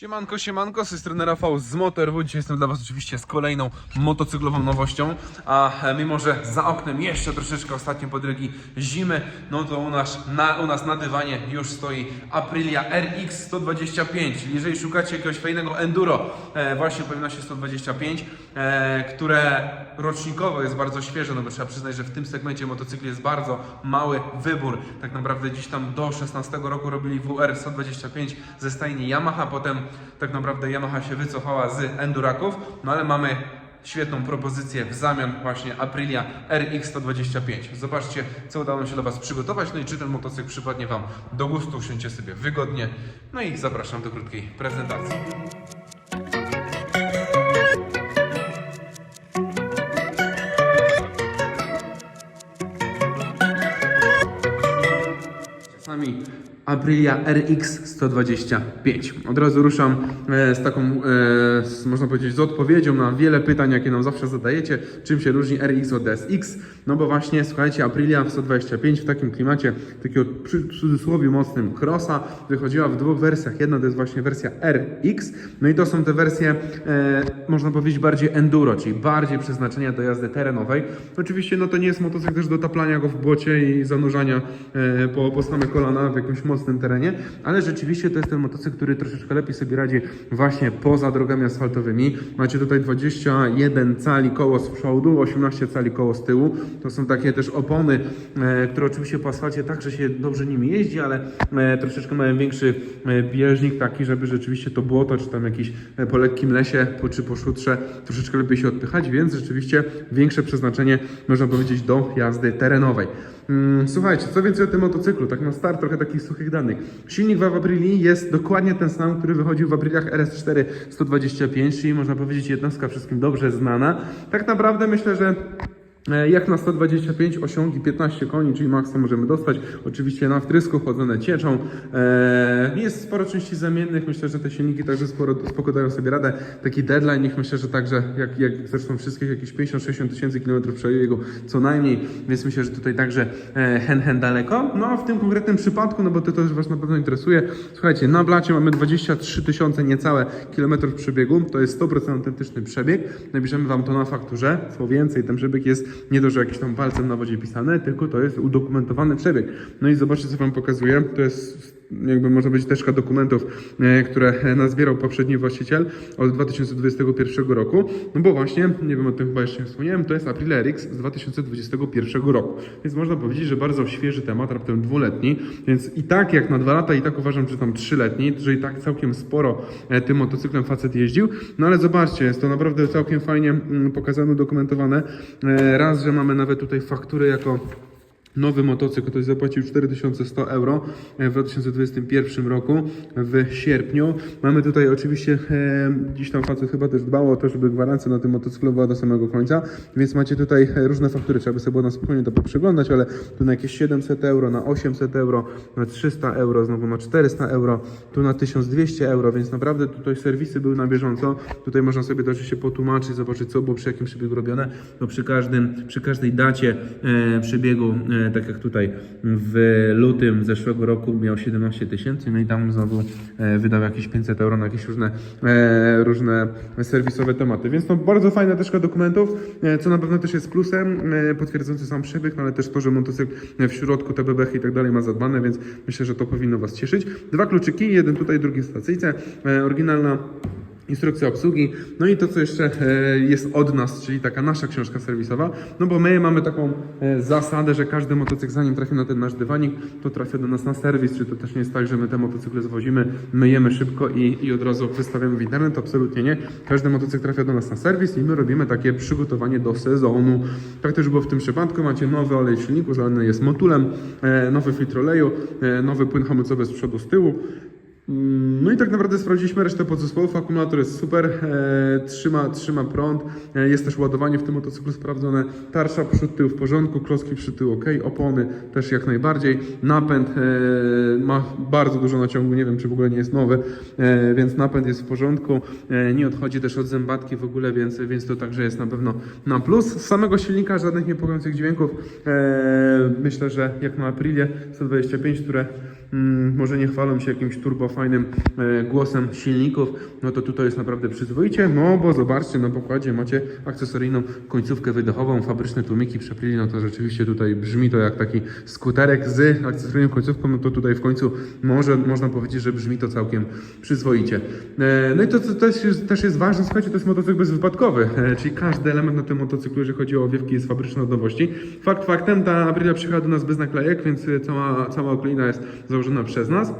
Siemanko, siemanko, z tej strony Rafał z MotorW. Dzisiaj jestem dla Was oczywiście z kolejną motocyklową nowością. A e, mimo, że za oknem jeszcze troszeczkę ostatnie podrygi zimy, no to u nas na, u nas na dywanie już stoi Aprilia RX 125. Czyli jeżeli szukacie jakiegoś fajnego enduro, e, właśnie pojemności 125, e, które rocznikowo jest bardzo świeże, no bo trzeba przyznać, że w tym segmencie motocykli jest bardzo mały wybór. Tak naprawdę gdzieś tam do 16 roku robili WR 125 ze stajni Yamaha, potem tak naprawdę Yamaha się wycofała z Enduraków, no ale mamy świetną propozycję w zamian właśnie Aprilia RX 125. Zobaczcie, co udało nam się dla Was przygotować, no i czy ten motocykl przypadnie Wam do gustu, usiądźcie sobie wygodnie, no i zapraszam do krótkiej prezentacji. Czasami Aprilia RX 125. Od razu ruszam e, z taką, e, z, można powiedzieć, z odpowiedzią na wiele pytań, jakie nam zawsze zadajecie. Czym się różni RX od SX? No bo właśnie, słuchajcie, Aprilia 125 w takim klimacie, takiego przy cudzysłowie mocnym crossa, wychodziła w dwóch wersjach. Jedna to jest właśnie wersja RX, no i to są te wersje, e, można powiedzieć, bardziej enduro, czyli bardziej przeznaczenia do jazdy terenowej. Oczywiście, no to nie jest motocykl też do taplania go w błocie i zanurzania e, po, po same kolana w jakimś mocnym terenie, ale rzeczywiście to jest ten motocykl, który troszeczkę lepiej sobie radzi właśnie poza drogami asfaltowymi. Macie tutaj 21 cali koło z przodu, 18 cali koło z tyłu. To są takie też opony, e, które oczywiście po asfalcie także się dobrze nimi jeździ, ale e, troszeczkę mają większy e, bieżnik taki, żeby rzeczywiście to błoto, czy tam jakiś e, po lekkim lesie, czy po szutrze troszeczkę lepiej się odpychać, więc rzeczywiście większe przeznaczenie, można powiedzieć, do jazdy terenowej. Mm, Słuchajcie, co więcej o tym motocyklu, tak na start trochę takich suchych danych. Silnik w Aprilii jest dokładnie ten sam, który wychodził w Apriliach RS4 125, czyli można powiedzieć jednostka wszystkim dobrze znana. Tak naprawdę myślę, że Jak na 125 osiągi 15 koni, czyli maks to możemy dostać. Oczywiście na wtrysku chodzone cieczą. E, Jest sporo części zamiennych. Myślę, że te silniki także sporo, spoko dają sobie radę. Taki deadline, ich myślę, że także jak, jak zresztą wszystkich jakieś 50-60 tysięcy kilometrów przebiegu co najmniej, więc myślę, że tutaj także e, hen hen daleko. No a w tym konkretnym przypadku, no bo to też Was na pewno interesuje. Słuchajcie, na blacie mamy 23 tysiące niecałe kilometrów przebiegu. To jest 100% autentyczny przebieg. Napiszemy Wam to na fakturze. Co więcej, ten przebieg jest nie to, że jakiś tam palcem na wodzie pisane, tylko to jest udokumentowany przebieg. No i zobaczcie, co Wam pokazuję. To jest jakby można być teczka dokumentów, e, które nazbierał poprzedni właściciel od 2021 roku. No bo właśnie, nie wiem o tym chyba jeszcze nie wspomniałem, to jest Aprilia RX z 2021 roku. Więc można powiedzieć, że bardzo świeży temat, raptem dwuletni. Więc i tak jak na dwa lata, i tak uważam, że tam trzyletni, że i tak całkiem sporo e, tym motocyklem facet jeździł. No ale zobaczcie, jest to naprawdę całkiem fajnie mm, pokazane, udokumentowane. E, Raz, że mamy nawet tutaj faktury jako Nowy motocykl ktoś zapłacił 4100 euro e, w 2021 roku w sierpniu. Mamy tutaj oczywiście e, dziś tam facet chyba też dbało o to, żeby gwarancja na tym motocyklu była do samego końca, więc macie tutaj e, różne faktury, trzeba by sobie było na spokojnie to poprzeglądać, ale tu na jakieś 700 euro, na 800 euro, na 300 euro, znowu na 400 euro, tu na 1200 euro, więc naprawdę tutaj serwisy były na bieżąco. Tutaj można sobie to oczywiście potłumaczyć, zobaczyć co było przy jakim przebiegu robione. No przy każdym, przy każdej dacie e, przebiegu e, tak jak tutaj w lutym zeszłego roku miał 17 tysięcy, no i tam znowu e, wydał jakieś 500 euro na jakieś różne, e, różne serwisowe tematy. Więc to bardzo fajna teczka dokumentów, e, co na pewno też jest plusem, potwierdzający sam przebieg, no ale też to, że motocykl w środku te bebechy i tak dalej ma zadbane, więc myślę, że to powinno Was cieszyć. Dwa kluczyki, jeden tutaj, drugi w stacyjce. Oryginalna instrukcja obsługi, no i to, co jeszcze e, jest od nas, czyli taka nasza książka serwisowa, no bo my mamy taką e, zasadę, że każdy motocykl, zanim trafi na ten nasz dywanik, to trafia do nas na serwis, czy to też nie jest tak, że my te motocykle zwozimy, myjemy szybko i, i od razu wystawiamy w internet, absolutnie nie. Każdy motocykl trafia do nas na serwis i my robimy takie przygotowanie do sezonu. Tak też było w tym przypadku, macie nowy olej w silniku, zalany jest motulem, e, nowy filtr oleju, nowy płyn hamulcowy z przodu, z tyłu, No i tak naprawdę sprawdziliśmy resztę podzespołów. Akumulator jest super, e, trzyma, trzyma prąd. E, jest też ładowanie w tym motocyklu sprawdzone. Tarsza przód, tył w porządku, klocki przód, tył ok, opony też jak najbardziej. Napęd e, ma bardzo dużo naciągu, nie wiem czy w ogóle nie jest nowy, e, więc napęd jest w porządku. E, nie odchodzi też od zębatki w ogóle, więc, więc to także jest na pewno na plus. Z samego silnika żadnych niepokojących dźwięków. E, myślę, że jak na Aprilię 125, które mm, może nie chwalą się jakimś turbofajnym e, głosem silników, no to tutaj jest naprawdę przyzwoicie, no bo zobaczcie, na pokładzie macie akcesoryjną końcówkę wydechową, fabryczne tłumiki przepryli, no to rzeczywiście tutaj brzmi to jak taki skuterek z akcesoryjną końcówką, no to tutaj w końcu może, można powiedzieć, że brzmi to całkiem przyzwoicie. E, No i to, co też jest, też jest ważne, słuchajcie, to jest motocykl bezwypadkowy, e, czyli każdy element na tym motocyklu, jeżeli chodzi o owiewki, jest fabryczny od nowości. Fakt faktem, ta Aprilia przyjechała do nas bez naklejek, więc cała, cała oklina jest założona przez nas.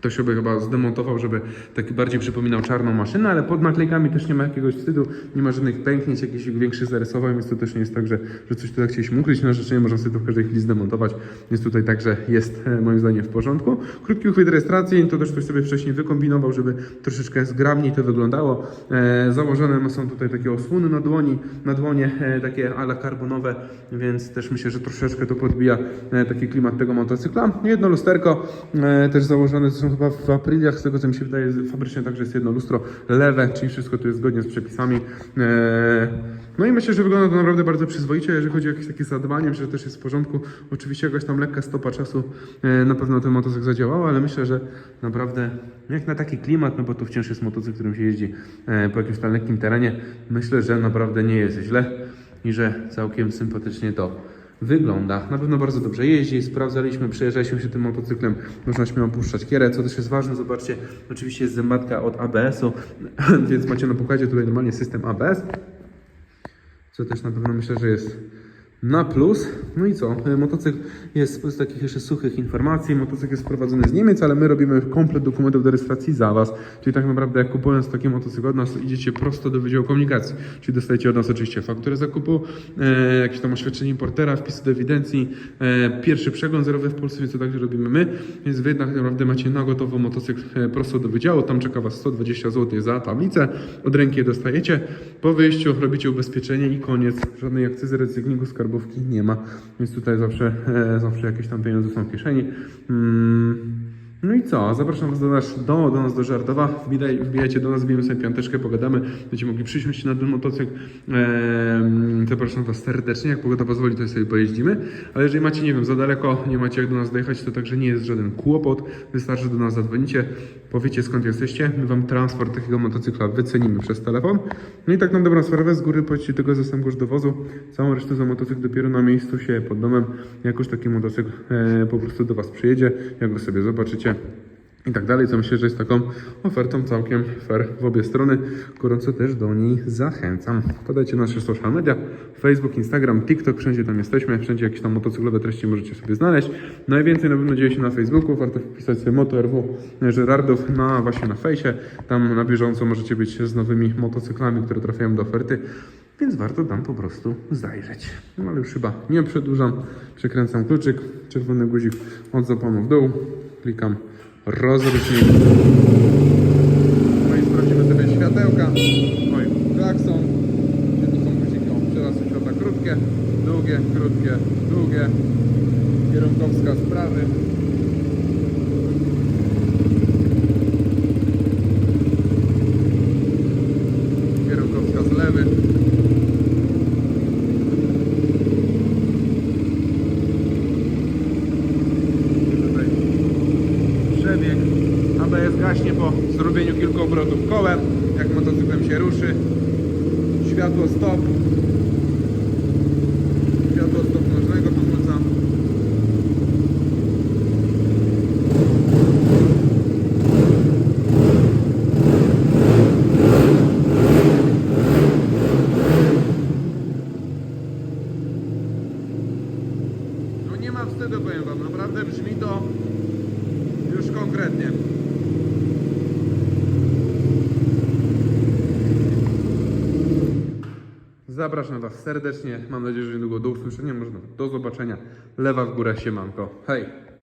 Ktoś by chyba zdemontował, żeby taki bardziej przypominał czarną maszynę, ale pod naklejkami też nie ma jakiegoś wstydu, nie ma żadnych pęknięć, jakichś większych zarysowań, więc to też nie jest tak, że, że coś tutaj chcieliśmy ukryć na życzenie, można sobie to w każdej chwili zdemontować, więc tutaj także jest e, moim zdaniem w porządku. Krótki uchwyt rejestracji, to też ktoś sobie wcześniej wykombinował, żeby troszeczkę zgrabniej to wyglądało. E, założone są tutaj takie osłony na dłoni, na dłonie, e, takie ala karbonowe, więc też myślę, że troszeczkę to podbija e, taki klimat tego motocykla. Jedno lusterko e, też założone, chyba w Apriliach, z tego co mi się wydaje, fabrycznie także jest jedno lustro lewe, czyli wszystko tu jest zgodnie z przepisami. E, No i myślę, że wygląda to naprawdę bardzo przyzwoicie, jeżeli chodzi o jakieś takie zadbanie, myślę, że też jest w porządku. Oczywiście jakaś tam lekka stopa czasu e, na pewno ten motocykl zadziałała, ale myślę, że naprawdę jak na taki klimat, no bo to wciąż jest motocykl, którym się jeździ e, po jakimś tam lekkim terenie, myślę, że naprawdę nie jest źle i że całkiem sympatycznie to wygląda. Na pewno bardzo dobrze jeździ, sprawdzaliśmy, przejeżdżaliśmy się tym motocyklem, można śmiało puszczać kierę, co też jest ważne, zobaczcie, oczywiście jest zębatka od ABS-u, więc macie na pokładzie tutaj normalnie system ABS, co też na pewno myślę, że jest na plus. No i co? E, Motocykl jest z takich jeszcze suchych informacji. Motocykl jest sprowadzony z Niemiec, ale my robimy komplet dokumentów do rejestracji za Was. Czyli tak naprawdę jak kupując taki motocykl od nas, idziecie prosto do Wydziału Komunikacji. Czyli dostajecie od nas oczywiście fakturę zakupu, e, jakieś tam oświadczenie importera, wpisy do ewidencji, e, pierwszy przegląd zerowy w Polsce, więc to także robimy my. Więc Wy tak naprawdę macie na gotowo motocykl e, prosto do Wydziału. Tam czeka Was 120 zł za tablicę. Od ręki je dostajecie. Po wyjściu robicie ubezpieczenie i koniec. Żadnej akcyzy, recyklingu, nie ma. Więc tutaj zawsze, e, zawsze jakieś tam pieniądze są w kieszeni. No i co? Zapraszam Was do nas do, do, nas do Żardowa. Wbijaj, wbijajcie do nas, wbijemy sobie piąteczkę, pogadamy. Będziecie mogli przysiąść na ten motocykl. Eee, zapraszam Was serdecznie. Jak pogoda pozwoli, to sobie pojeździmy. Ale jeżeli macie, nie wiem, za daleko, nie macie jak do nas dojechać, to także nie jest żaden kłopot. Wystarczy, do nas zadzwonicie, powiecie skąd jesteście. My Wam transport takiego motocykla wycenimy przez telefon. No i tak na dobrą sprawę, z góry pojedziecie tego ze sam do wozu. Całą resztę za motocykl dopiero na miejscu się pod domem. Jak już taki motocykl e, po prostu do Was przyjedzie, jak go sobie zobaczycie i tak dalej, co myślę, że jest taką ofertą całkiem fair w obie strony. Gorąco też do niej zachęcam. Podajcie nasze social media, Facebook, Instagram, TikTok, wszędzie tam jesteśmy, wszędzie jakieś tam motocyklowe treści możecie sobie znaleźć. Najwięcej na pewno dzieje się na Facebooku, warto wpisać sobie MotoRW Żerardów na właśnie na fejsie. Tam na bieżąco możecie być z nowymi motocyklami, które trafiają do oferty. Więc warto tam po prostu zajrzeć. No ale już chyba nie przedłużam. Przekręcam kluczyk, czerwony guzik od zaponu w dół. Klikam rozrusznik. No i sprawdzimy sobie światełka. Oj, klakson. Gdzie tu są guziki? O, Teraz są światła krótkie, długie, krótkie, długie. Kierunkowska z prawy. Kierunkowska z lewy. Tutaj przebieg. ABS gaśnie po zrobieniu kilku obrotów kołem, jak motocyklem się ruszy. Światło stop. Światło stop nożnego hamulca. No nie ma wstydu, powiem wam, naprawdę brzmi to już konkretnie. Zapraszam Was serdecznie. Mam nadzieję, że niedługo do usłyszenia, może nawet do zobaczenia. Lewa w górę, siemanko. Hej!